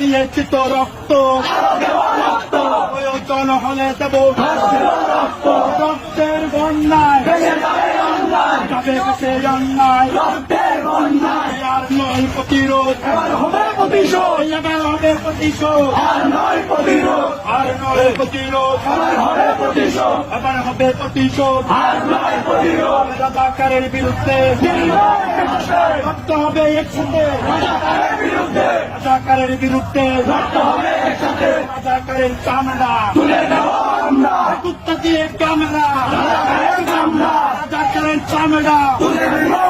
দিয়েছি তো রক্ত প্রয়োজন হলে দেব রক্তের বন্যায় যাবে সে অন্যায় আর নয় প্রতিরোধ প্রতিশোধ। এবার হবে প্রতিশোধ। আর নয় প্রতিরোধ। আর নয় প্রতিরোধ। হবে প্রতিশোধ। এবার হবে প্রতিশোধ। আর নয় প্রতিরোধ। রাজাকারের বিরুদ্ধে রক্ত হবে একসাথে। রাজাকারের বিরুদ্ধে। রক্ত হবে একসাথে। রাজাকারের চামড়া। তুলে নেব আমরা। কুত্তা দিয়ে রাজাকারের চামড়া। তুলে আমরা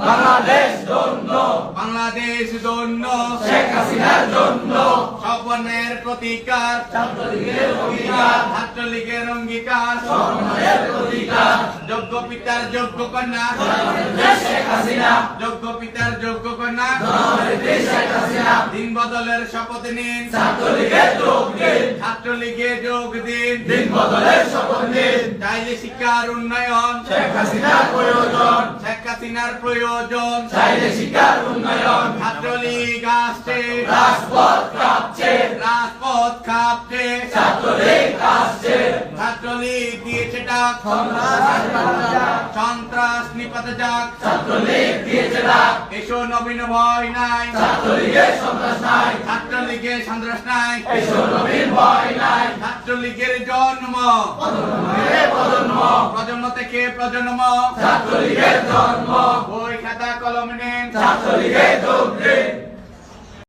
বাংলাদেশ জন্য বাংলাদেশ শেখ হাসিনার জন্য স্বপ্নের প্রতিকার ছাত্রলীগের অঙ্গীকার ছাত্রলীগের অঙ্গীকার প্রতিকার যোগ্য পিতার যোগ্য কন্যা শেখ হাসিনা যোগ্য পিতার যোগ্য কন্যা শেখ হাসিনা বদলের শপথ নিন। ছাত্রলীগে যোগ দিন। ছাত্রলীগে যোগ দিন। দিন বদলের শপথ নিন। চাইলে শিক্ষার উন্নয়ন। শেখ হাসিনার প্রয়োজন। শেখ হাসিনার প্রয়োজন। চাইলে শিক্ষার উন্নয়ন। ছাত্রলীগ আসছে। রাজপথ কাঁপছে। দিয়েছে ডাক সন্ত্রাস নিপাতে যাক ছাত্রলীগ দিয়েছে ডাক এসো নবীন ভয় নাই। ছাত্রলীগের সন্ত্রাস নাই। ছাত্রলীগের সন্ত্রাস নাই। এসো নবীন ভয় নাই। ছাত্রলীগের জন্ম। প্রজন্ম প্রজন্ম থেকে প্রজন্ম। ছাত্রলীগের জন্ম। বই খাতা কলম নিন। ছাত্রলীগের যোগ